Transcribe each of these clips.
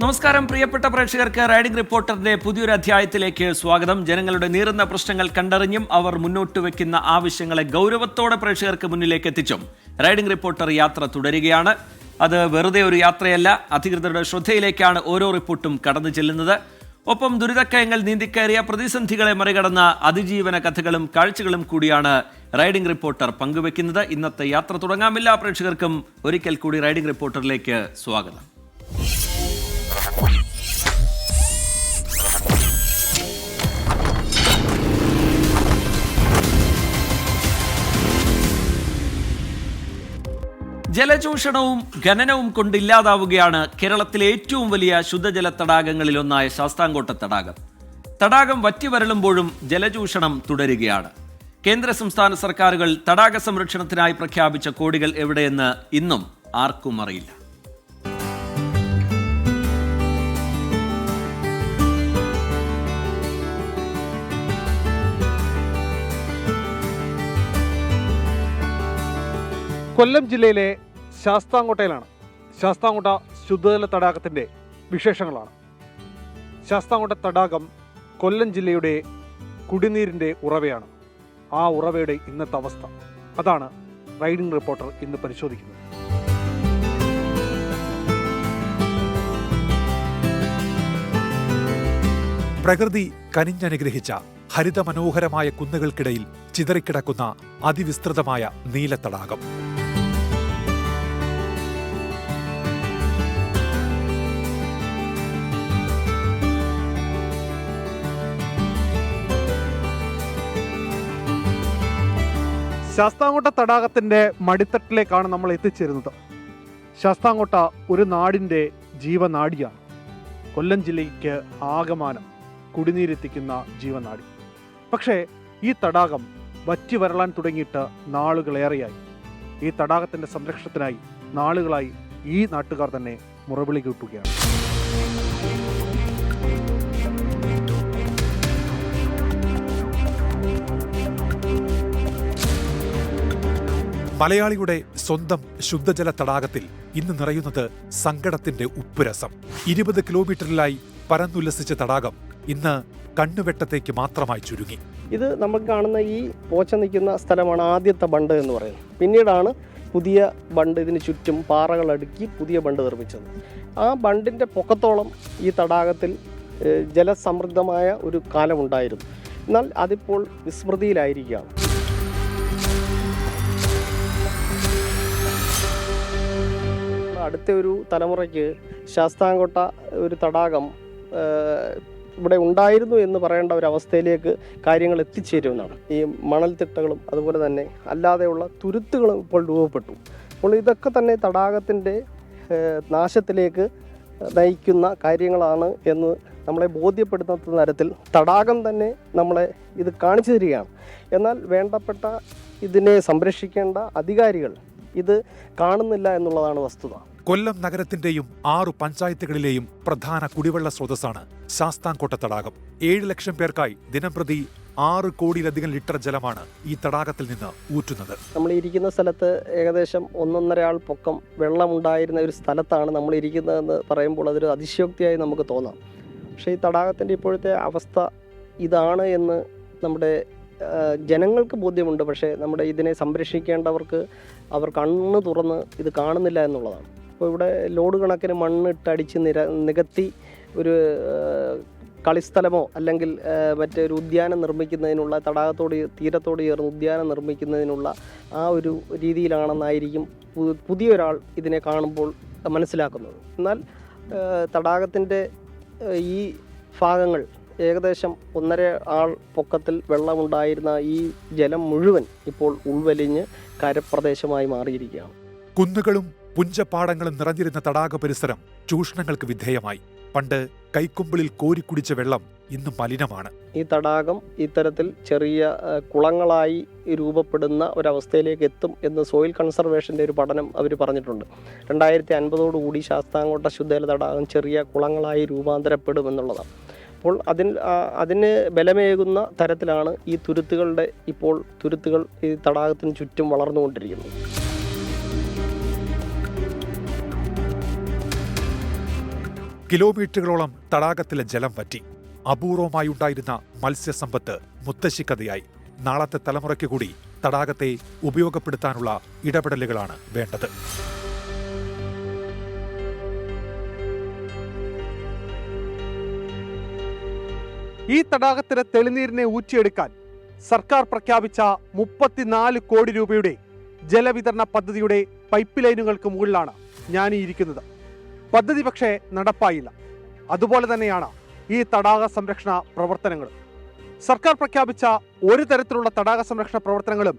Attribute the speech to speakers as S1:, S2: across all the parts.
S1: നമസ്കാരം പ്രിയപ്പെട്ട പ്രേക്ഷകർക്ക് റൈഡിംഗ് റിപ്പോർട്ടറിന്റെ പുതിയൊരു അധ്യായത്തിലേക്ക് സ്വാഗതം. ജനങ്ങളുടെ നീറുന്ന പ്രശ്നങ്ങൾ കണ്ടറിഞ്ഞും അവർ മുന്നോട്ട് വെക്കുന്ന ആവശ്യങ്ങളെ ഗൗരവത്തോടെ പ്രേക്ഷകർക്ക് മുന്നിലേക്ക് എത്തിച്ചും റൈഡിംഗ് റിപ്പോർട്ടർ യാത്ര തുടരുകയാണ്. അത് വെറുതെ ഒരു യാത്രയല്ല അധികൃതരുടെ ശ്രദ്ധയിലേക്കാണ് ഓരോ റിപ്പോർട്ടും കടന്നു ചെല്ലുന്നത്. ഒപ്പം ദുരിതക്കയങ്ങൾ നീന്തിക്കയറിയ പ്രതിസന്ധികളെ മറികടന്ന അതിജീവന കഥകളും കാഴ്ചകളും കൂടിയാണ് റൈഡിംഗ് റിപ്പോർട്ടർ പങ്കുവെക്കുന്നത്. ഇന്നത്തെ യാത്ര തുടങ്ങാം. എല്ലാ പ്രേക്ഷകർക്കും ഒരിക്കൽ കൂടി റൈഡിംഗ് റിപ്പോർട്ടറിലേക്ക് സ്വാഗതം. ജലചൂഷണവും ഖനനവും കൊണ്ടില്ലാതാവുകയാണ് കേരളത്തിലെ ഏറ്റവും വലിയ ശുദ്ധജല തടാകങ്ങളിലൊന്നായ ശാസ്താംകോട്ട തടാകം. തടാകം വറ്റിവരളുമ്പോഴും ജലചൂഷണം തുടരുകയാണ്. കേന്ദ്ര സംസ്ഥാന സർക്കാരുകൾ തടാക സംരക്ഷണത്തിനായി പ്രഖ്യാപിച്ച കോടികൾ എവിടെയെന്ന് ഇന്നും ആർക്കും അറിയില്ല.
S2: കൊല്ലം ജില്ലയിലെ ശാസ്താംകോട്ടയിലാണ്. ശാസ്താംകോട്ട ശുദ്ധജല തടാകത്തിന്റെ വിശേഷങ്ങളാണ്. ശാസ്താംകോട്ട തടാകം കൊല്ലം ജില്ലയുടെ കുടിനീരിന്റെ ഉറവയാണ്. ആ ഉറവയുടെ ഇന്നത്തെ അവസ്ഥ. അതാണ് റൈഡിംഗ് റിപ്പോർട്ടർ ഇന്ന് പരിശോധിക്കുന്നത്.
S3: പ്രകൃതി കനിഞ്ഞനുഗ്രഹിച്ച ഹരിതമനോഹരമായ കുന്നുകൾക്കിടയിൽ ചിതറിക്കിടക്കുന്ന അതിവിസ്തൃതമായ നീലത്തടാകം.
S2: ശാസ്താംകോട്ട തടാകത്തിന്റെ മടിത്തട്ടിലേക്കാണ് നമ്മൾ എത്തിച്ചേരുന്നത്. ശാസ്താംകോട്ട ഒരു നാടിന്റെ ജീവനാടിയാണ്. കൊല്ലം ജില്ലയ്ക്ക് ആകമാനം കുടിനീരെത്തിക്കുന്ന ജീവനാടി. പക്ഷേ ഈ തടാകം വറ്റി വരളാൻ തുടങ്ങിയിട്ട് നാളുകളേറെയായി. ഈ തടാകത്തിന്റെ സംരക്ഷണത്തിനായി നാളുകളായി ഈ നാട്ടുകാർ തന്നെ മുറവിളി കൂട്ടുകയാണ്.
S3: മലയാളിയുടെ സ്വന്തം ശുദ്ധജല തടാകത്തിൽ ഇന്ന് നിറയുന്നത് സങ്കടത്തിന്റെ ഉപ്പുരസം. ഇരുപത് കിലോമീറ്ററിലായി പരന്നുല്ലസിച്ച തടാകം ഇന്ന് കണ്ണുവെട്ടത്തേക്ക് മാത്രമായി ചുരുങ്ങി.
S4: ഇത് നമ്മൾ കാണുന്ന ഈ പോച്ച നിൽക്കുന്ന സ്ഥലമാണ് ആദ്യത്തെ ബണ്ട് എന്ന് പറയുന്നത്. പിന്നീടാണ് പുതിയ ബണ്ട് ഇതിന് ചുറ്റും പാറകൾ അടുക്കി പുതിയ ബണ്ട് നിർമ്മിച്ചത്. ആ ബണ്ടിന്റെ പൊക്കത്തോളം ഈ തടാകത്തിൽ ജലസമൃദ്ധമായ ഒരു കാലമുണ്ടായിരുന്നു. എന്നാൽ അതിപ്പോൾ വിസ്മൃതിയിലായിരിക്കുകയാണ്. അടുത്ത ഒരു തലമുറയ്ക്ക് ശാസ്താംകോട്ട ഒരു തടാകം ഇവിടെ ഉണ്ടായിരുന്നു എന്ന് പറയേണ്ട ഒരു അവസ്ഥയിലേക്ക് കാര്യങ്ങൾ എത്തിച്ചേരുമെന്നാണ്. ഈ മണൽത്തിട്ടകളും അതുപോലെ തന്നെ അല്ലാതെയുള്ള തുരുത്തുകളും ഇപ്പോൾ രൂപപ്പെട്ടു. അപ്പോൾ ഇതൊക്കെ തന്നെ തടാകത്തിന്റെ നാശത്തിലേക്ക് നയിക്കുന്ന കാര്യങ്ങളാണ് എന്ന് നമ്മളെ ബോധ്യപ്പെടുത്തുന്ന തരത്തിൽ തടാകം തന്നെ നമ്മളെ ഇത് കാണിച്ചു തരികയാണ്. എന്നാൽ വേണ്ടപ്പെട്ട ഇതിനെ സംരക്ഷിക്കേണ്ട അധികാരികൾ ഇത് കാണുന്നില്ല എന്നുള്ളതാണ് വസ്തുത.
S3: കൊല്ലം നഗരത്തിന്റെയും ആറു പഞ്ചായത്തുകളിലെയും പ്രധാന കുടിവെള്ള സ്രോതസ്സാണ് ശാസ്താംകോട്ട തടാകം ഏഴ് ലക്ഷം പേർക്കായി ദിനംപ്രതി ആറ് കോടിയിലധികം ലിറ്റർ ജലമാണ് ഈ തടാകത്തിൽ നിന്ന് ഊറ്റുന്നത്.
S4: നമ്മൾ ഇരിക്കുന്ന സ്ഥലത്ത് ഏകദേശം ഒന്നൊന്നര ആൾ പൊക്കം വെള്ളമുണ്ടായിരുന്ന ഒരു സ്ഥലത്താണ് നമ്മൾ ഇരിക്കുന്നതെന്ന് പറയുമ്പോൾ അതൊരു അതിശയോക്തിയായി നമുക്ക് തോന്നാം. പക്ഷേ ഈ തടാകത്തിന്റെ ഇപ്പോഴത്തെ അവസ്ഥ ഇതാണ് എന്ന് നമ്മുടെ ജനങ്ങൾക്ക് ബോധ്യമുണ്ട്. പക്ഷേ നമ്മുടെ ഇതിനെ സംരക്ഷിക്കേണ്ടവർക്ക് അവർ കണ്ണ് തുറന്ന് ഇത് കാണുന്നില്ല എന്നുള്ളതാണ്. അപ്പോൾ ഇവിടെ ലോഡ് കണക്കിന് മണ്ണിട്ടടിച്ച് നിര നികത്തി ഒരു കളിസ്ഥലമോ അല്ലെങ്കിൽ മറ്റേ മറ്റൊരു ഉദ്യാനം നിർമ്മിക്കുന്നതിനുള്ള തടാകത്തോട് തീരത്തോട് ചേർന്ന് ഉദ്യാനം നിർമ്മിക്കുന്നതിനുള്ള ആ ഒരു രീതിയിലാണെന്നായിരിക്കും പുതിയൊരാൾ ഇതിനെ കാണുമ്പോൾ മനസ്സിലാക്കുന്നത്. എന്നാൽ തടാകത്തിന്റെ ഈ ഭാഗങ്ങൾ ഏകദേശം ഒന്നര ആൾ പൊക്കത്തിൽ വെള്ളമുണ്ടായിരുന്ന ഈ ജലം മുഴുവൻ ഇപ്പോൾ ഉൾവലിഞ്ഞ് കരപ്രദേശമായി മാറിയിരിക്കുകയാണ്.
S3: കുന്നുകളും പുഞ്ചപ്പാടങ്ങളും നിറഞ്ഞിരുന്ന തടാക പരിസരം ചൂഷണങ്ങൾക്ക് വിധേയമായി. പണ്ട് കൈക്കുമ്പിളിൽ കോരിക്കുടിച്ച വെള്ളം ഇന്ന് മലിനമാണ്.
S4: ഈ തടാകം ഇത്തരത്തിൽ ചെറിയ കുളങ്ങളായി രൂപപ്പെടുന്ന ഒരവസ്ഥയിലേക്ക് എത്തും എന്ന് സോയിൽ കൺസർവേഷന്റെ ഒരു പഠനം അവർ പറഞ്ഞിട്ടുണ്ട്. രണ്ടായിരത്തി അൻപതോടുകൂടി ശാസ്താംകോട്ട ശുദ്ധജല തടാകം ചെറിയ കുളങ്ങളായി രൂപാന്തരപ്പെടും എന്നുള്ളതാണ്. അപ്പോൾ അതിൽ അതിന് ബലമേകുന്ന തരത്തിലാണ് ഈ തുരുത്തുകളുടെ ഇപ്പോൾ തുരുത്തുകൾ ഈ തടാകത്തിന് ചുറ്റും വളർന്നുകൊണ്ടിരിക്കുന്നത്.
S3: കിലോമീറ്ററുകളോളം തടാകത്തിലെ ജലം വറ്റി. അപൂർവമായി ഉണ്ടായിരുന്ന മത്സ്യസമ്പത്ത് മുത്തശ്ശിക്കഥയായി. നാളത്തെ തലമുറയ്ക്ക് കൂടി തടാകത്തെ ഉപയോഗപ്പെടുത്താനുള്ള ഇടപെടലുകളാണ് വേണ്ടത്.
S2: ഈ തടാകത്തിലെ തെളിനീരിനെ ഊറ്റിയെടുക്കാൻ സർക്കാർ പ്രഖ്യാപിച്ച മുപ്പത്തിനാല് കോടി രൂപയുടെ ജലവിതരണ പദ്ധതിയുടെ പൈപ്പ് ലൈനുകൾക്ക് മുകളിലാണ് ഞാൻ ഇരിക്കുന്നത്. പദ്ധതി പക്ഷേ നടപ്പായില്ല. അതുപോലെ തന്നെയാണ് ഈ തടാക സംരക്ഷണ പ്രവർത്തനങ്ങൾ സർക്കാർ പ്രഖ്യാപിച്ച ഒരു തരത്തിലുള്ള തടാക സംരക്ഷണ പ്രവർത്തനങ്ങളും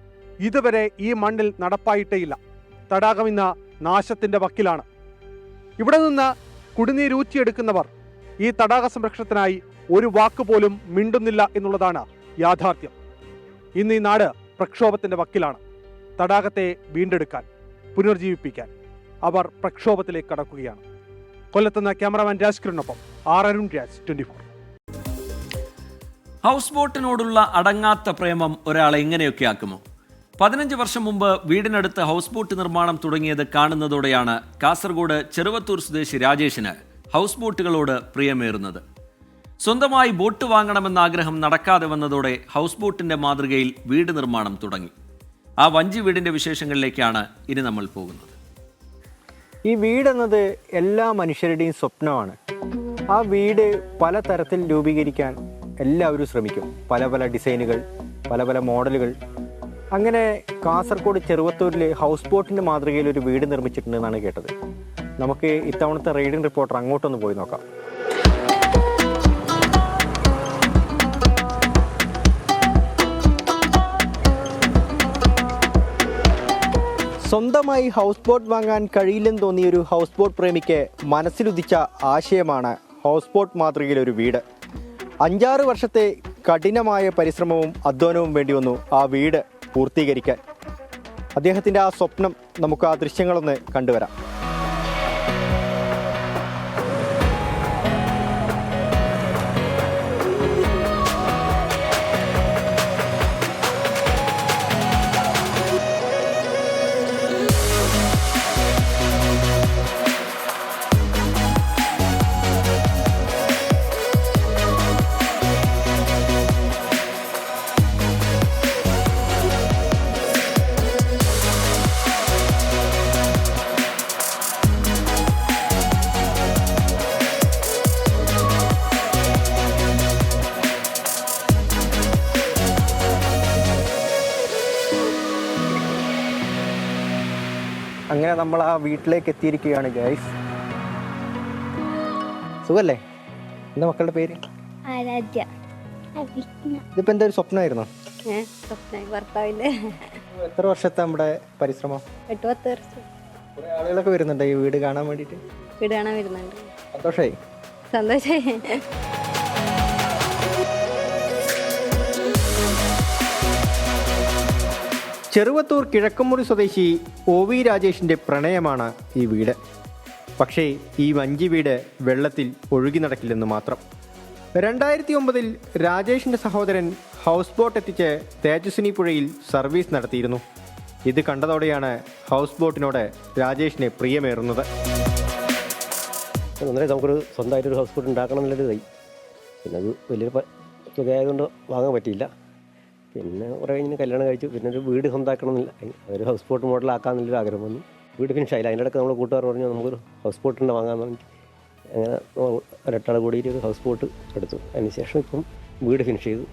S2: ഇതുവരെ ഈ മണ്ണിൽ നടപ്പായിട്ടേയില്ല തടാകം ഇന്ന് നാശത്തിന്റെ വക്കിലാണ്. ഇവിടെ നിന്ന് കുടിനീരൂറ്റിയെടുക്കുന്നവർ ഈ തടാക സംരക്ഷണത്തിനായി ഒരു വാക്ക് പോലും മിണ്ടുന്നില്ല എന്നുള്ളതാണ് യാഥാർത്ഥ്യം. ഇന്ന് ഈ നാട് പ്രക്ഷോഭത്തിന്റെ വക്കിലാണ്. തടാകത്തെ വീണ്ടെടുക്കാൻ പുനർജീവിപ്പിക്കാൻ അവർ പ്രക്ഷോഭത്തിലേക്ക് കടക്കുകയാണ്. കൊല്ലത്തുനിന്ന് cameraman രാജ്കിറിനൊപ്പം R Arun Raj twenty four
S1: house ബോട്ടിനോടുള്ള അടങ്ങാത്ത പ്രേമം ഒരാളെ എങ്ങനെയൊക്കെ ആക്കുമോ? പതിനഞ്ച് വർഷം മുമ്പ് വീടിനടുത്ത് ഹൗസ് ബോട്ട് നിർമ്മാണം തുടങ്ങിയത് കാണുന്നതോടെയാണ് കാസർഗോഡ് ചെറുവത്തൂർ സ്വദേശി രാജേഷിന് ഹൗസ് ബോട്ടുകളോട് പ്രിയമേറുന്നത്. സ്വന്തമായി ബോട്ട് വാങ്ങണമെന്ന ആഗ്രഹം നടക്കാതെ വന്നതോടെ ഹൗസ് ബോട്ടിന്റെ മാതൃകയിൽ വീട് നിർമ്മാണം തുടങ്ങി. ആ വഞ്ചി വീടിന്റെ വിശേഷങ്ങളിലേക്കാണ് ഇനി നമ്മൾ പോകുന്നത്.
S5: ഈ വീടെന്നത് എല്ലാ മനുഷ്യരുടെയും സ്വപ്നമാണ്. ആ വീട് പല തരത്തിൽ രൂപീകരിക്കാൻ എല്ലാവരും ശ്രമിക്കും. പല പല ഡിസൈനുകൾ പല പല മോഡലുകൾ. അങ്ങനെ കാസർഗോഡ് ചെറുവത്തൂരിൽ ഹൗസ് ബോട്ടിന്റെ മാതൃകയിൽ ഒരു വീട് നിർമ്മിച്ചിട്ടുണ്ടെന്നാണ് കേട്ടത്. നമുക്ക് ഇത്തവണത്തെ റൈഡിംഗ് റിപ്പോർട്ടർ അങ്ങോട്ടൊന്ന് പോയി നോക്കാം. സ്വന്തമായി ഹൗസ് ബോട്ട് വാങ്ങാൻ കഴിയില്ലെന്ന് തോന്നിയ ഒരു ഹൗസ് ബോട്ട് പ്രേമിക്ക് മനസ്സിലുദിച്ച ആശയമാണ് ഹൗസ് ബോട്ട് മാതൃകയിലൊരു വീട്. അഞ്ചാറ് വർഷത്തെ കഠിനമായ പരിശ്രമവും അധ്വാനവും വേണ്ടി വന്നു ആ വീട് പൂർത്തീകരിക്കാൻ. അദ്ദേഹത്തിന്റെ ആ സ്വപ്നം നമുക്ക് ആ ദൃശ്യങ്ങളൊന്ന് കണ്ടുവരാം. നമ്മൾ ആ വീട്ടിലേക്ക് എത്തിയിരിക്കുകയാണ് ഗൈസ് സുഖല്ലേ? എന്താ മക്കളുടെ പേര്?
S6: ആരാധ്യ.
S5: ഇതിപ്പോൾ എന്താ ഒരു സ്വപ്നമായിരുന്നോ?
S6: ഏ സ്വപ്ന ഭർത്താവിന്റെ
S5: എത്ര വർഷത്തെ നമ്മുടെ പരിശ്രമം?
S6: എട്ട് പത്ത് വർഷം.
S5: കുറേ ആളുകളൊക്കെ വരുന്നുണ്ട് ഈ വീട് കാണാൻ വേണ്ടിട്ട്
S6: വീട് കാണാൻ വരുന്നുണ്ട്.
S5: സന്തോഷായി?
S6: സന്തോഷമായി
S5: ചെറുവത്തൂർ കിഴക്കമുറി സ്വദേശി ഒ വി രാജേഷിന്റെ പ്രണയമാണ് ഈ വീട്. പക്ഷേ ഈ വഞ്ചി വീട് വെള്ളത്തിൽ ഒഴുകി നടക്കില്ലെന്ന് മാത്രം. രണ്ടായിരത്തി ഒമ്പതിൽ രാജേഷിന്റെ സഹോദരൻ ഹൗസ് ബോട്ട് എത്തിച്ച് തേജസ്വിനി പുഴയിൽ സർവീസ് നടത്തിയിരുന്നു. ഇത് കണ്ടതോടെയാണ് ഹൗസ് ബോട്ടിനോട് രാജേഷിന് പ്രിയമേറുന്നത്.
S7: നമുക്കൊരു സ്വന്തമായിട്ടൊരു ഹൗസ് ബോട്ട് ഉണ്ടാക്കണം എന്നുള്ളൊരു കൈ പിന്നെ അത് വലിയ തുകയായതുകൊണ്ട് വാങ്ങാൻ പറ്റിയില്ല. പിന്നെ കുറേ കഴിഞ്ഞ് കല്യാണം കഴിച്ചു. പിന്നെ ഒരു വീട് സ്വന്തമാക്കണം എന്നില്ല അതൊരു ഹൗസ് ബോട്ട് മോഡലാക്കാമെന്നുള്ളൊരു ആഗ്രഹം വന്നു. വീട് ഫിനിഷ് ആയില്ല. അതിന്റെ ഇടയ്ക്ക് നമ്മൾ കൂട്ടുകാർ പറഞ്ഞു നമുക്കൊരു ഹൗസ് ബോട്ട് ഉണ്ട് വാങ്ങാമെന്ന് പറഞ്ഞു അങ്ങനെ ഒരട്ടാൾ കൂടിയിട്ട് ഒരു ഹൗസ് ബോട്ട് എടുത്തു. അതിനുശേഷം ഇപ്പം വീട് ഫിനിഷ് ചെയ്തു.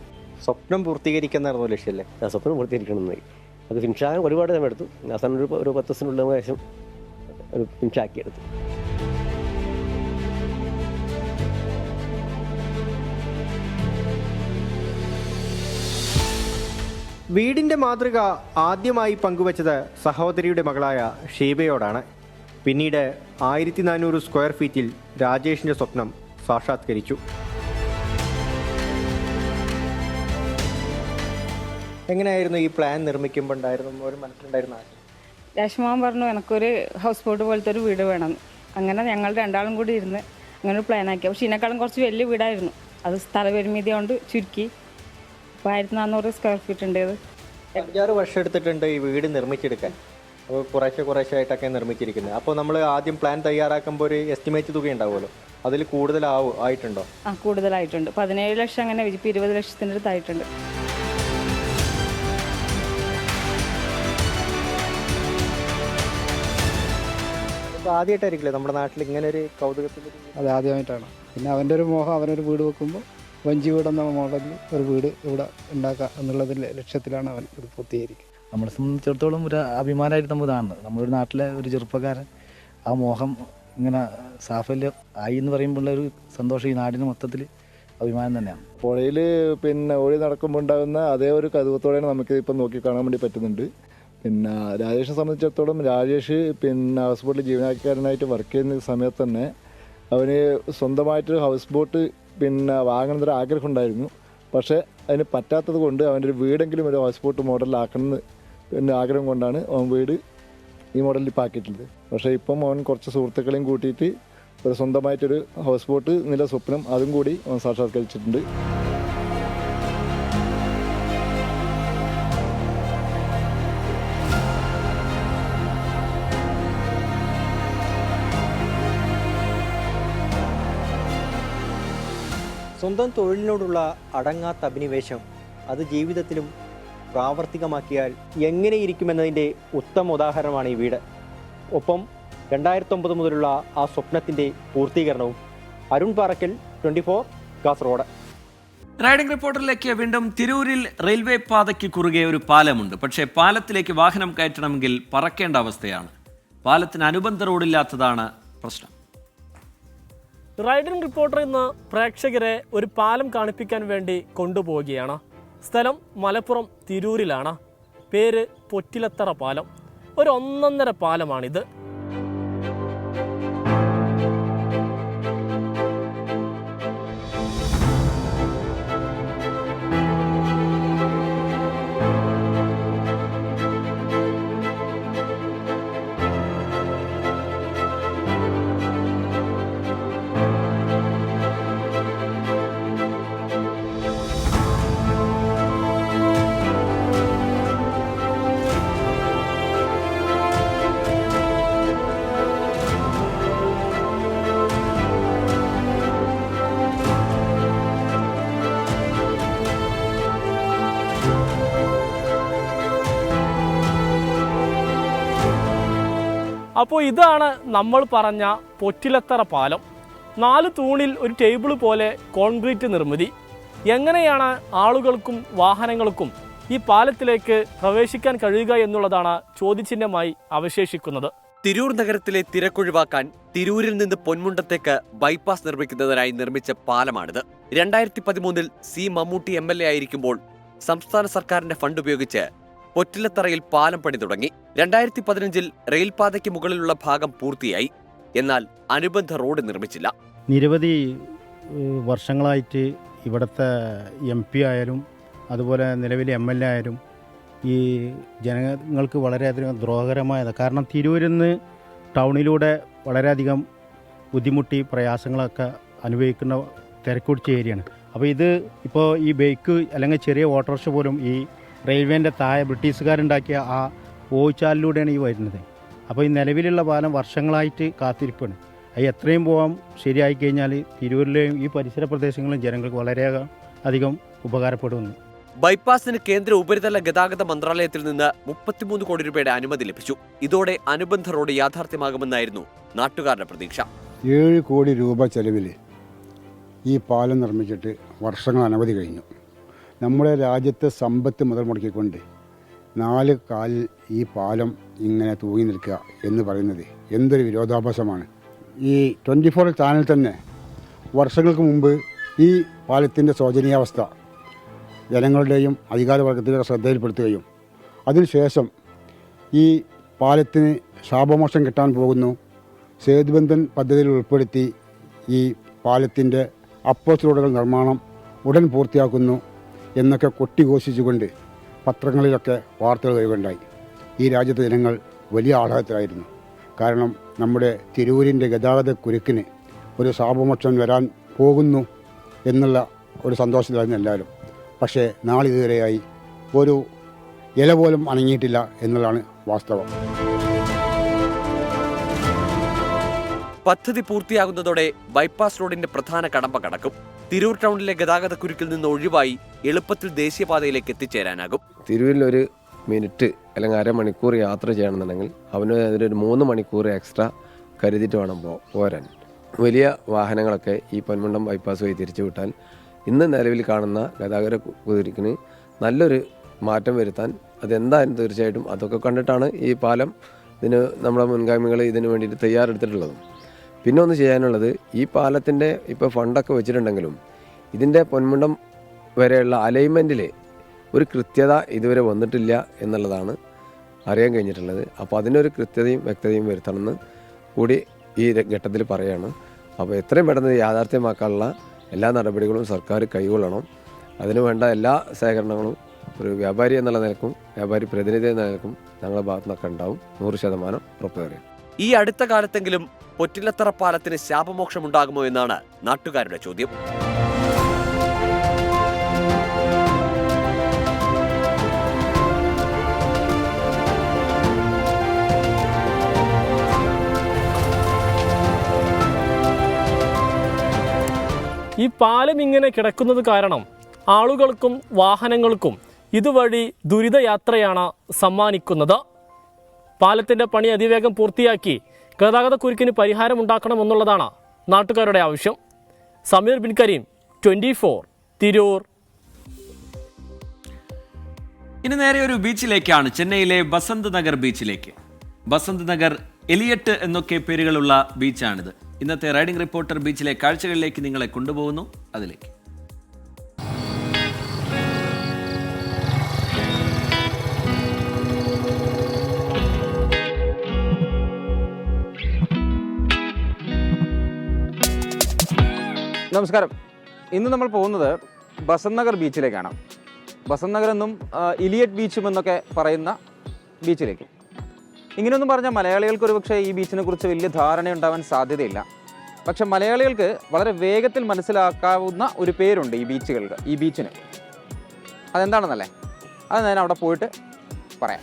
S5: സ്വപ്നം പൂർത്തീകരിക്കുന്നതായിരുന്നു ലക്ഷ്യമല്ലേ
S7: ആ സ്വപ്നം പൂർത്തീകരിക്കണമെന്നായി അത് ഫിനിഷാകാൻ ഒരുപാട് സമയം എടുത്തു. അവസാനം ഒരു ഒരു പത്ത് ദിവസത്തിനുള്ളിൽ ഏകദേശം ഒരു ഫിനിഷാക്കി
S5: വീടിന്റെ മാതൃക ആദ്യമായി പങ്കുവച്ചത് സഹോദരിയുടെ മകളായ ഷീബയോടാണ്. പിന്നീട് ആയിരത്തി നാനൂറ് സ്ക്വയർ ഫീറ്റിൽ രാജേഷിന്റെ സ്വപ്നം സാക്ഷാത്കരിച്ചു. എങ്ങനെയായിരുന്നു ഈ പ്ലാൻ നിർമ്മിക്കുമ്പോൾ ഉണ്ടായിരുന്നു? ഒരു മനസ്സിലുണ്ടായിരുന്ന ആശയം
S8: രാജ്മോഹൻ പറഞ്ഞു എനിക്കൊരു ഹൗസ് ബോട്ട് പോലത്തെ ഒരു വീട് വേണം. അങ്ങനെ ഞങ്ങൾ രണ്ടാളും കൂടി ഇരുന്ന് അങ്ങനെ ഒരു പ്ലാൻ ആക്കി. പക്ഷെ ഇതിനേക്കാളും കുറച്ച് വലിയ വീടായിരുന്നു. അത് സ്ഥലപരിമിതി കൊണ്ട് ചുരുക്കി അപ്പോൾ ആയിരത്തി നാനൂറ് സ്ക്വയർ ഫീറ്റ് ഉണ്ട് ഇത്.
S5: അഞ്ചാറ് വർഷം എടുത്തിട്ടുണ്ട് ഈ വീട് നിർമ്മിച്ചെടുക്കാൻ. അപ്പോൾ കുറേശ്ശെ കുറേശ്ശെ ആയിട്ടൊക്കെ നിർമ്മിച്ചിരിക്കുന്നത് അപ്പോൾ നമ്മൾ ആദ്യം പ്ലാൻ തയ്യാറാക്കുമ്പോൾ ഒരു എസ്റ്റിമേറ്റ് തുക ഉണ്ടാവുമല്ലോ. അതിൽ കൂടുതലാവും ആയിട്ടുണ്ടോ?
S8: ആ കൂടുതലായിട്ടുണ്ട്. പതിനേഴ് ലക്ഷം അങ്ങനെ ഇപ്പം ഇരുപത് ലക്ഷത്തിന്റെ അടുത്തായിട്ടുണ്ട്
S5: ആദ്യമായിട്ടായിരിക്കില്ലേ നമ്മുടെ നാട്ടിൽ ഇങ്ങനെ ഒരു കൗതുകത്തിൽ
S9: അത് ആദ്യമായിട്ടാണ്. പിന്നെ അവന്റെ ഒരു മോഹം അവനൊരു വീട് വെക്കുമ്പോൾ വഞ്ചി എന്ന മോഡലിൽ ഒരു വീട് ഇവിടെ ഉണ്ടാക്കുക എന്നുള്ളതിന്റെ ലക്ഷ്യത്തിലാണ് അവൻ ഇത് പൂർത്തീകരിക്കുക
S10: നമ്മളെ സംബന്ധിച്ചിടത്തോളം ഒരു അഭിമാനമായിട്ട് നമ്മൾ കാണുന്നത്. നമ്മളൊരു നാട്ടിലെ ഒരു ചെറുപ്പക്കാരൻ ആ മോഹം ഇങ്ങനെ സാഫല്യം ആയി എന്ന് പറയുമ്പോൾ ഒരു സന്തോഷം ഈ നാടിന് മൊത്തത്തിൽ അഭിമാനം തന്നെയാണ്.
S11: പുഴയിൽ പിന്നെ ഒഴി നടക്കുമ്പോൾ ഉണ്ടാകുന്ന അതേ ഒരു കൗതുകത്തോടെയാണ് നമുക്ക് ഇപ്പം നോക്കി കാണാൻ വേണ്ടി പറ്റുന്നുണ്ട്. പിന്നെ രാജേഷിനെ സംബന്ധിച്ചിടത്തോളം രാജേഷ് പിന്നെ ഹൗസ് ബോട്ടിൽ ജീവനക്കാരനായിട്ട് വർക്ക് ചെയ്യുന്ന സമയത്ത് തന്നെ അവന് സ്വന്തമായിട്ട് ഹൗസ് ബോട്ട് പിന്നെ വാങ്ങണമെന്നൊരു ആഗ്രഹം ഉണ്ടായിരുന്നു. പക്ഷേ അതിന് പറ്റാത്തത് കൊണ്ട് അവന്റെ ഒരു വീടെങ്കിലും ഒരു ഹൗസ് ബോട്ട് മോഡലിലാക്കണമെന്ന് പിന്നെ ആഗ്രഹം കൊണ്ടാണ് അവൻ വീട് ഈ മോഡലിൽ ഇപ്പോൾ പക്ഷേ ഇപ്പം അവൻ കുറച്ച് സുഹൃത്തുക്കളെയും കൂട്ടിയിട്ട് ഒരു സ്വന്തമായിട്ടൊരു ഹൗസ് ബോട്ട് നില സ്വപ്നം അതും കൂടി അവൻ സാക്ഷാത്കരിച്ചിട്ടുണ്ട്.
S5: സ്വന്തം തൊഴിലിനോടുള്ള അടങ്ങാത്ത അഭിനിവേശം അത് ജീവിതത്തിലും പ്രാവർത്തികമാക്കിയാൽ എങ്ങനെയിരിക്കുമെന്നതിന്റെ ഉത്തമ ഉദാഹരണമാണ് ഈ വീട്. ഒപ്പം രണ്ടായിരത്തൊമ്പത് മുതലുള്ള ആ സ്വപ്നത്തിന്റെ പൂർത്തീകരണവും Arun Parakkal twenty four Kasaragod.
S1: Riding റിപ്പോർട്ടറിലേക്ക് വീണ്ടും തിരൂരിൽ റെയിൽവേ പാതയ്ക്ക് കുറുകെ ഒരു പാലമുണ്ട്. പക്ഷേ പാലത്തിലേക്ക് വാഹനം കയറ്റണമെങ്കിൽ പറക്കേണ്ട അവസ്ഥയാണ്. പാലത്തിന് അനുബന്ധ റോഡില്ലാത്തതാണ് പ്രശ്നം.
S12: റൈഡിംഗ് റിപ്പോർട്ടർ ഇന്ന് പ്രേക്ഷകരെ ഒരു പാലം കാണിപ്പിക്കാൻ വേണ്ടി കൊണ്ടുപോവുകയാണ്. സ്ഥലം മലപ്പുറം തിരൂരിലാണ്. പേര് പൊറ്റിലത്തറ പാലം. ഒരു ഒന്നൊന്നര പാലമാണിത്. അപ്പോൾ ഇതാണ് നമ്മൾ പറഞ്ഞ പൊറ്റിലത്തറ പാലം. നാല് തൂണിൽ ഒരു ടേബിൾ പോലെ കോൺക്രീറ്റ് നിർമ്മിതി. എങ്ങനെയാണ് ആളുകൾക്കും വാഹനങ്ങൾക്കും ഈ പാലത്തിലേക്ക് പ്രവേശിക്കാൻ കഴിയുക എന്നുള്ളതാണ് ചോദ്യചിഹ്നമായി അവശേഷിക്കുന്നത്.
S13: തിരൂർ നഗരത്തിലെ തിരക്കൊഴിവാക്കാൻ തിരൂരിൽ നിന്ന് പൊന്മുണ്ടത്തേക്ക് ബൈപ്പാസ് നിർമ്മിക്കുന്നതിനായി നിർമ്മിച്ച പാലമാണിത്. രണ്ടായിരത്തി പതിമൂന്നിൽ C Mammootty M L A ആയിരിക്കുമ്പോൾ സംസ്ഥാന സർക്കാരിന്റെ ഫണ്ട് ഉപയോഗിച്ച് പൊറ്റിലത്തറയിൽ പാലം പണി തുടങ്ങി. രണ്ടായിരത്തി പതിനഞ്ചിൽ റെയിൽപാതയ്ക്ക് മുകളിലുള്ള ഭാഗം പൂർത്തിയായി. എന്നാൽ അനുബന്ധ റോഡ് നിർമ്മിച്ചില്ല.
S9: നിരവധി വർഷങ്ങളായിട്ട് ഇവിടുത്തെ എം പി ആയാലും അതുപോലെ നിലവിലെ എം എൽ എ ആയാലും ഈ ജനങ്ങൾക്ക് വളരെയധികം ദ്രോഹകരമായത്. കാരണം തിരൂരിൽ ടൗണിലൂടെ വളരെയധികം ബുദ്ധിമുട്ടി പ്രയാസങ്ങളൊക്കെ അനുഭവിക്കുന്ന തിരക്കുടിച്ച ഏരിയയാണ്. അപ്പോൾ ഇത് ഇപ്പോൾ ഈ ബൈക്ക് അല്ലെങ്കിൽ ചെറിയ ഓട്ടോറിക്ഷ പോലും ഈ റെയിൽവേന്റെ താഴെ ബ്രിട്ടീഷുകാരുണ്ടാക്കിയ ആ ഓയിച്ചാലിലൂടെയാണ് ഈ വരുന്നത്. അപ്പോൾ ഈ നിലവിലുള്ള പാലം വർഷങ്ങളായിട്ട് കാത്തിരിപ്പാണ്. അത് എത്രയും പോകാം ശരിയായി കഴിഞ്ഞാൽ തിരൂരിലെയും ഈ പരിസര പ്രദേശങ്ങളിലും ജനങ്ങൾക്ക് വളരെ അധികം ഉപകാരപ്പെടുന്നു.
S13: ബൈപ്പാസിന് കേന്ദ്ര ഉപരിതല ഗതാഗത മന്ത്രാലയത്തിൽ നിന്ന് മുപ്പത്തിമൂന്ന് കോടി രൂപയുടെ അനുമതി ലഭിച്ചു. ഇതോടെ അനുബന്ധ റോഡ് യാഥാർത്ഥ്യമാകുമെന്നായിരുന്നു നാട്ടുകാരുടെ പ്രതീക്ഷ.
S9: ഏഴ് കോടി രൂപ ചെലവിൽ ഈ പാലം നിർമ്മിച്ചിട്ട് വർഷങ്ങൾ അനവധി കഴിഞ്ഞു. നമ്മുടെ രാജ്യത്തെ സമ്പത്ത് മുതൽ മുടക്കിക്കൊണ്ട് നാല് കാലിൽ ഈ പാലം ഇങ്ങനെ തൂങ്ങി നിൽക്കുക എന്ന് പറയുന്നത് എന്തൊരു വിരോധാഭാസമാണ്. ഈ ട്വന്റി ഫോർ ചാനൽ തന്നെ വർഷങ്ങൾക്ക് മുമ്പ് ഈ പാലത്തിന്റെ ശോചനീയാവസ്ഥ ജനങ്ങളുടെയും അധികാരവർഗത്തിന്റെ ശ്രദ്ധയിൽപ്പെടുത്തുകയും അതിനുശേഷം ഈ പാലത്തിന് ശാപമോക്ഷം കിട്ടാൻ പോകുന്നു. സേതുബന്ധൻ പദ്ധതിയിൽ ഉൾപ്പെടുത്തി ഈ പാലത്തിന്റെ അപ്പോസ് റോഡുകൾ നിർമ്മാണം ഉടൻ പൂർത്തിയാക്കുന്നു. എന്നൊക്കെ കൊട്ടിഘോഷിച്ചുകൊണ്ട് പത്രങ്ങളിലൊക്കെ വാർത്തകൾ വരികയുണ്ടായി ഈ രാജ്യത്തെ ജനങ്ങൾ വലിയ ആഹ്ലാദത്തിലായിരുന്നു കാരണം നമ്മുടെ തിരൂരിന്റെ ഗതാഗത കുരുക്കിന് ഒരു ശാപമോക്ഷം വരാൻ പോകുന്നു എന്നുള്ള ഒരു സന്തോഷത്തിലായിരുന്നു എല്ലാവരും. പക്ഷേ നാളിതുവരെയായി ഒരു ഇല പോലും അണങ്ങിയിട്ടില്ല എന്നുള്ളതാണ് വാസ്തവം.
S13: പദ്ധതി പൂർത്തിയാകുന്നതോടെ ബൈപ്പാസ് റോഡിന്റെ പ്രധാന കടമ്പ കടക്കും. തിരൂർ ടൗണിലെ ഗതാഗത കുരുക്കിൽ നിന്ന് ഒഴിവായി എളുപ്പത്തിൽ ദേശീയപാതയിലേക്ക് എത്തിച്ചേരാനാകും.
S14: തിരൂരിൽ ഒരു മിനിറ്റ് അല്ലെങ്കിൽ അരമണിക്കൂർ യാത്ര ചെയ്യണമെന്നുണ്ടെങ്കിൽ അവന് അതിനൊരു മൂന്ന് മണിക്കൂർ എക്സ്ട്രാ കരുതിയിട്ട് വേണം പോരാൻ. വലിയ വാഹനങ്ങളൊക്കെ ഈ പൊന്മുണ്ടം ബൈപ്പാസ് വഴി തിരിച്ചു വിട്ടാൽ ഇന്ന് നിലവിൽ കാണുന്ന ഗതാഗത കുതിരിക്കിന് നല്ലൊരു മാറ്റം വരുത്താൻ അതെന്തായാലും തീർച്ചയായിട്ടും അതൊക്കെ കണ്ടിട്ടാണ് ഈ പാലം ഇതിന് നമ്മുടെ മുൻഗാമികൾ ഇതിനു വേണ്ടിയിട്ട് തയ്യാറെടുത്തിട്ടുള്ളതും. പിന്നെ ഒന്ന് ചെയ്യാനുള്ളത് ഈ പാലത്തിന്റെ ഇപ്പോൾ ഫണ്ടൊക്കെ വെച്ചിട്ടുണ്ടെങ്കിലും ഇതിന്റെ പൊന്മുണ്ടം വരെയുള്ള അലൈൻമെന്റിൽ ഒരു കൃത്യത ഇതുവരെ വന്നിട്ടില്ല എന്നുള്ളതാണ് അറിയാൻ കഴിഞ്ഞിട്ടുള്ളത്. അപ്പോൾ അതിനൊരു കൃത്യതയും വ്യക്തതയും വരുത്തണമെന്ന് കൂടി ഈ ഘട്ടത്തിൽ പറയാണ്. അപ്പോൾ എത്രയും പെട്ടെന്ന് യാഥാർത്ഥ്യമാക്കാനുള്ള എല്ലാ നടപടികളും സർക്കാർ കൈകൊള്ളണം. അതിനു വേണ്ട എല്ലാ സഹകരണങ്ങളും ഒരു വ്യാപാരി എന്നുള്ള നിലക്കും വ്യാപാരി പ്രതിനിധി എന്ന നിലക്കും ഞങ്ങളുടെ ഭാഗത്തുനിന്നൊക്കെ ഉണ്ടാവും. നൂറ് ശതമാനം ഉറപ്പ് തരാം.
S13: ഈ അടുത്ത കാലത്തെങ്കിലും പൊറ്റിലത്തറ പാലത്തിന് ശാപമോക്ഷമുണ്ടാകുമോ എന്നാണ് നാട്ടുകാരുടെ ചോദ്യം.
S12: ഈ പാലം ഇങ്ങനെ കിടക്കുന്നത് കാരണം ആളുകൾക്കും വാഹനങ്ങൾക്കും ഇതുവഴി ദുരിതയാത്രയാണ് സമ്മാനിക്കുന്നത്. പാലത്തിന്റെ പണി അതിവേഗം പൂർത്തിയാക്കി ഗതാഗത കുരുക്കിന് പരിഹാരമുണ്ടാക്കണമെന്നുള്ളതാണ് നാട്ടുകാരുടെ ആവശ്യം. Sameer Bin Kareem twenty four Tirur.
S1: ഇനി നേരെ ഒരു ബീച്ചിലേക്കാണ് ചെന്നൈയിലെ ബസന്ത് നഗർ ബീച്ചിലേക്ക്. ബസന്ത് നഗർ എലിയട്ട് എന്നൊക്കെ പേരുകളുള്ള ബീച്ചാണിത്. ഇന്നത്തെ റൈഡിംഗ് റിപ്പോർട്ടർ ബീച്ചിലെ കാഴ്ചകളിലേക്ക് നിങ്ങളെ കൊണ്ടുപോകുന്നു. അതിലേക്ക്.
S15: നമസ്കാരം. ഇന്ന് നമ്മൾ പോകുന്നത് ബസന്ത് നഗർ ബീച്ചിലേക്കാണ്. ബസന്ത് നഗർ എന്നും ഇലിയറ്റ് ബീച്ചും എന്നൊക്കെ പറയുന്ന ബീച്ചിലേക്ക്. ഇങ്ങനെയൊന്നും പറഞ്ഞാൽ മലയാളികൾക്ക് ഒരുപക്ഷെ ഈ ബീച്ചിനെ കുറിച്ച് വലിയ ധാരണയുണ്ടാവാൻ സാധ്യതയില്ല. പക്ഷെ മലയാളികൾക്ക് വളരെ വേഗത്തിൽ മനസ്സിലാക്കാവുന്ന ഒരു പേരുണ്ട് ഈ ബീച്ചുകൾക്ക് ഈ ബീച്ചിന്. അതെന്താണെന്നല്ലേ? അത് ഞാൻ അവിടെ പോയിട്ട് പറയാം.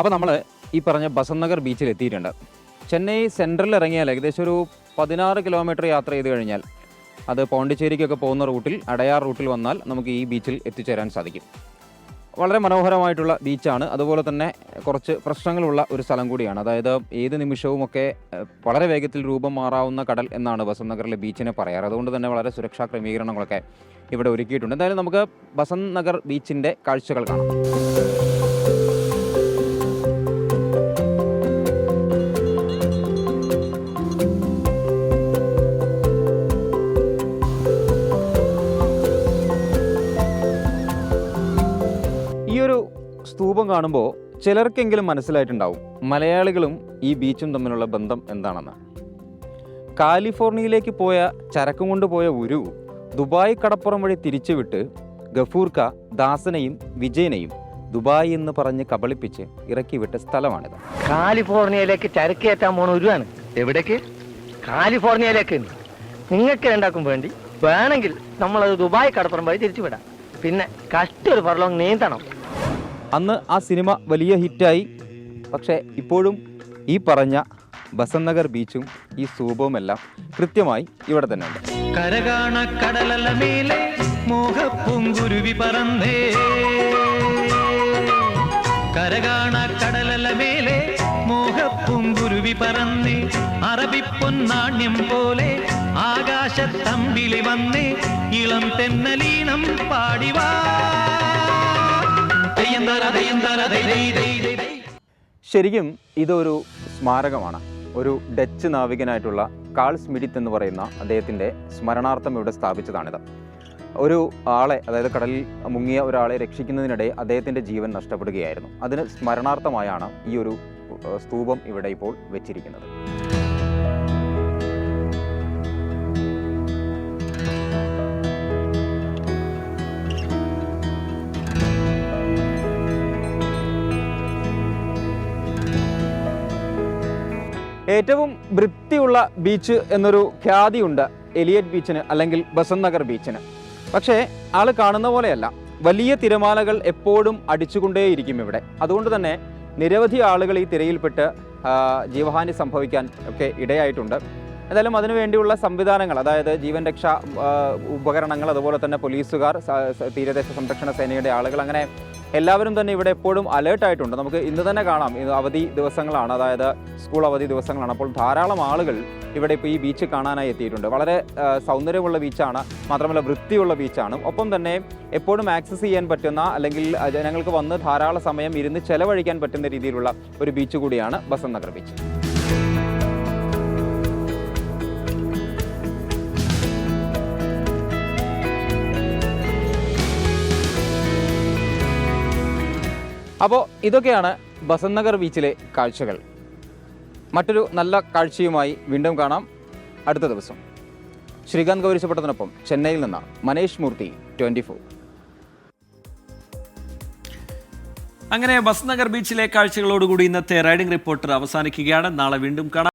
S15: അപ്പോൾ നമ്മൾ ഈ പറഞ്ഞ ബസന്തനഗർ ബീച്ചിൽ എത്തിയിട്ടുണ്ട്. ചെന്നൈ സെൻട്രലിൽ ഇറങ്ങിയാൽ ഏകദേശം ഒരു പതിനാറ് കിലോമീറ്റർ യാത്ര ചെയ്ത് കഴിഞ്ഞാൽ അത് പോണ്ടിച്ചേരിക്കൊക്കെ പോകുന്ന റൂട്ടിൽ അടയാർ റൂട്ടിൽ വന്നാൽ നമുക്ക് ഈ ബീച്ചിൽ എത്തിച്ചേരാൻ സാധിക്കും. വളരെ മനോഹരമായിട്ടുള്ള ബീച്ചാണ് അതുപോലെ തന്നെ കുറച്ച് പ്രശ്നങ്ങളുള്ള ഒരു സ്ഥലം കൂടിയാണ്. അതായത് ഏത് നിമിഷവുമൊക്കെ വളരെ വേഗത്തിൽ രൂപം മാറാവുന്ന കടൽ എന്നാണ് ബസന്ത് നഗറിലെ ബീച്ചിനെ പറയാറ്. അതുകൊണ്ട് തന്നെ വളരെ സുരക്ഷാ ക്രമീകരണങ്ങളൊക്കെ ഇവിടെ ഒരുക്കിയിട്ടുണ്ട്. എന്തായാലും നമുക്ക് ബസന്ത് നഗർ ബീച്ചിന്റെ കാഴ്ചകൾ കാണാം. കാണുമ്പോൾ ചിലർക്കെങ്കിലും മനസ്സിലായിട്ടുണ്ടാവും മലയാളികളും ഈ ബീച്ചും തമ്മിലുള്ള ബന്ധം എന്താണെന്ന്. കാലിഫോർണിയയിലേക്ക് പോയ ചരക്കും കൊണ്ടുപോയ ഉരു ദുബായ് കടപ്പുറം വഴി തിരിച്ചുവിട്ട് ഗഫൂർക്ക ദാസനെയും വിജയനെയും ദുബായ് എന്ന് പറഞ്ഞ് കബളിപ്പിച്ച് ഇറക്കിവിട്ട സ്ഥലമാണിത്.
S16: കാലിഫോർണിയയിലേക്ക് ചരക്ക് ഏറ്റാൻ പോണ ഒരുവാണ് എവിടേക്ക്? കാലിഫോർണിയയിലേക്ക്. നിങ്ങൾക്ക് രണ്ടാക്കും വേണ്ടി വേണമെങ്കിൽ നമ്മളത് ദുബായ് കടപ്പുറം വഴി തിരിച്ചു വിടാം. പിന്നെ കഷ്ടൊരു ഫർലോങ് നീന്തണം.
S15: അന്ന് ആ സിനിമ വലിയ ഹിറ്റായി. പക്ഷേ ഇപ്പോഴും ഈ പറഞ്ഞ ബസന്ത് ബീച്ചും ഈ സൂപവും എല്ലാം കൃത്യമായി ഇവിടെ തന്നെ ഉണ്ട്
S16: കരകാണ കടലല മോഹപ്പൂങ്കുരുവി പറന്നേ. കരകാണ കടലല മേലെ കുരുവി പറന്നേ. അറബിപ്പൊന്നാണ്യം പോലെ ആകാശത്തമ്പിളി വന്നേ. ഇളം തെന്നലീണം പാടിവാ.
S15: ശരിക്കും ഇതൊരു സ്മാരകമാണ്. ഒരു ഡച്ച് നാവികനായിട്ടുള്ള കാൾ സ്മിഡിത്ത് എന്ന് പറയുന്ന അദ്ദേഹത്തിന്റെ സ്മരണാർത്ഥം ഇവിടെ സ്ഥാപിച്ചതാണിത്. ഒരു ആളെ അതായത് കടലിൽ മുങ്ങിയ ഒരാളെ രക്ഷിക്കുന്നതിനിടെ അദ്ദേഹത്തിന്റെ ജീവൻ നഷ്ടപ്പെടുകയായിരുന്നു. അതിന് സ്മരണാർത്ഥമായാണ് ഈ ഒരു സ്തൂപം ഇവിടെ ഇപ്പോൾ വെച്ചിരിക്കുന്നത്. ഏറ്റവും വൃത്തിയുള്ള ബീച്ച് എന്നൊരു ഖ്യാതിയുണ്ട് എലിയറ്റ് ബീച്ചിന് അല്ലെങ്കിൽ ബസന്ത് നഗർ ബീച്ചിന്. പക്ഷേ ആൾ കാണുന്ന പോലെയല്ല. വലിയ തിരമാലകൾ എപ്പോഴും അടിച്ചുകൊണ്ടേയിരിക്കും ഇവിടെ. അതുകൊണ്ട് തന്നെ നിരവധി ആളുകൾ ഈ തിരയിൽപ്പെട്ട് ജീവഹാനി സംഭവിക്കാൻ ഒക്കെ ഇടയായിട്ടുണ്ട്. എന്തായാലും അതിനുവേണ്ടിയുള്ള സംവിധാനങ്ങൾ അതായത് ജീവൻ രക്ഷാ ഉപകരണങ്ങൾ അതുപോലെ തന്നെ പോലീസുകാർ തീരദേശ സംരക്ഷണ സേനയുടെ ആളുകൾ അങ്ങനെ എല്ലാവരും തന്നെ ഇവിടെ എപ്പോഴും അലേർട്ടായിട്ടുണ്ട് നമുക്ക് ഇന്ന് തന്നെ കാണാം. ഇത് അവധി ദിവസങ്ങളാണ്. അതായത് സ്കൂൾ അവധി ദിവസങ്ങളാണ്. അപ്പോൾ ധാരാളം ആളുകൾ ഇവിടെ ഇപ്പോൾ ഈ ബീച്ച് കാണാനായി എത്തിയിട്ടുണ്ട്. വളരെ സൗന്ദര്യമുള്ള ബീച്ചാണ് മാത്രമല്ല വൃത്തിയുള്ള ബീച്ചാണ് ഒപ്പം തന്നെ എപ്പോഴും ആക്സസ് ചെയ്യാൻ പറ്റുന്ന അല്ലെങ്കിൽ ജനങ്ങൾക്ക് വന്ന് ധാരാളം സമയം ഇരുന്ന് ചെലവഴിക്കാൻ പറ്റുന്ന രീതിയിലുള്ള ഒരു ബീച്ച് കൂടിയാണ് ബസന്ത് നഗർ ബീച്ച് അപ്പോൾ ഇതൊക്കെയാണ് ബസന്ത് നഗർ ബീച്ചിലെ കാഴ്ചകൾ. മറ്റൊരു നല്ല കാഴ്ചയുമായി വീണ്ടും കാണാം അടുത്ത ദിവസം. ശ്രീകാന്ത് കൗരിശപ്പെട്ടതിനൊപ്പം ചെന്നൈയിൽ നിന്ന് മനേഷ് മൂർത്തി ട്വന്റി ഫോർ.
S1: അങ്ങനെ ബസ് നഗർ ബീച്ചിലെ കാഴ്ചകളോടുകൂടി ഇന്നത്തെ റൈഡിംഗ് റിപ്പോർട്ടർ അവസാനിക്കുകയാണ്. നാളെ വീണ്ടും കാണാം.